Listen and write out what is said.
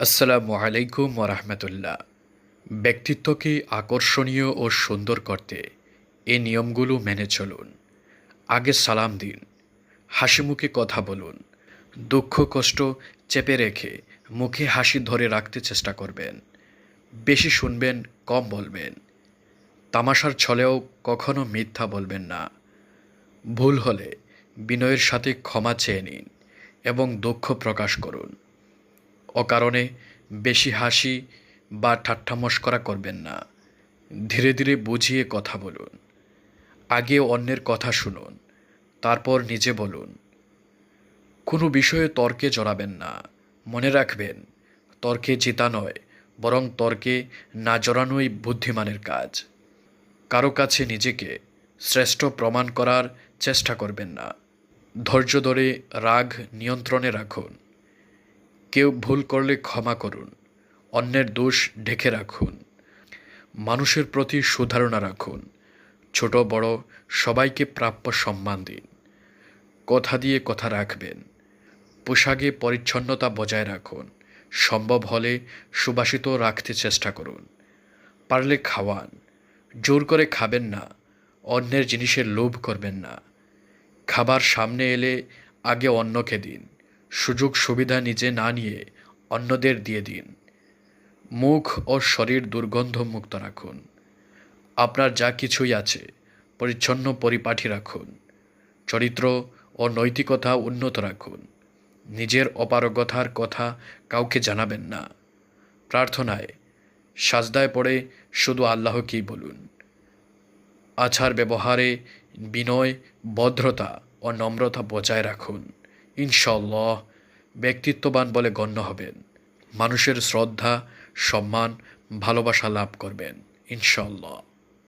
আসসালামু আলাইকুম ওরহমতুল্লাহ ব্যক্তিত্বকে আকর্ষণীয় ও সুন্দর করতে এ নিয়মগুলো মেনে চলুন। আগে সালাম দিন, হাসি মুখে কথা বলুন, দুঃখ কষ্ট চেপে রেখে মুখে হাসি ধরে রাখতে চেষ্টা করবেন, বেশি শুনবেন, কম বলবেন, তামাশার ছলেও কখনো মিথ্যা বলবেন না। ভুল হলে বিনয়ের সাথে ক্ষমা চেয়ে নিন এবং দুঃখ প্রকাশ করুন। অকারণে বেশি হাসি বা ঠাট্টা মস্করা করবেন না। ধীরে ধীরে বুঝিয়ে কথা বলুন। আগে অন্যের কথা শুনুন। তারপর নিজে বলুন। কোনো বিষয়ে তর্কে জড়াবেন না। মনে রাখবেন, তর্কে জেতা নয়, বরং তর্কে না জড়ানোই বুদ্ধিমানের কাজ। কারও কাছে নিজেকে শ্রেষ্ঠ প্রমাণ করার চেষ্টা করবেন না। ধৈর্য ধরে রাগ নিয়ন্ত্রণে রাখুন। কেউ ভুল করলে ক্ষমা করুন, অন্যের দোষ ঢেকে রাখুন, মানুষের প্রতি সুধারণা রাখুন, ছোট বড় সবাইকে প্রাপ্য সম্মান দিন, কথা দিয়ে কথা রাখবেন, পোশাকে পরিচ্ছন্নতা বজায় রাখুন, সম্ভব হলে সুবাসিত রাখতে চেষ্টা করুন, পারলে খাওয়ান, জোর করে খাবেন না, অন্যের জিনিসের লোভ করবেন না, খাবার সামনে এলে আগে অন্যকে দিন। সুযোগ সুবিধা নিজে না নিয়ে অন্যদের দিয়ে দিন। মুখ ও শরীর দুর্গন্ধ মুক্ত রাখুন। আপনার যা কিছুই আছে, পরিচ্ছন্ন পরিপাঠি রাখুন। চরিত্র ও নৈতিকতা উন্নত রাখুন। নিজের অপারগতার কথা কাউকে জানাবেন না। প্রার্থনায় সাজদায় পড়ে শুধু আল্লাহকেই বলুন। আচার ব্যবহারে বিনয়, ভদ্রতা ও নম্রতা বজায় রাখুন। ইনশাল্লাহ ব্যক্তিত্ববান বলে গণ্য হবেন। মানুষের শ্রদ্ধা সম্মান ভালোবাসা লাভ করবেন ইনশাল্লাহ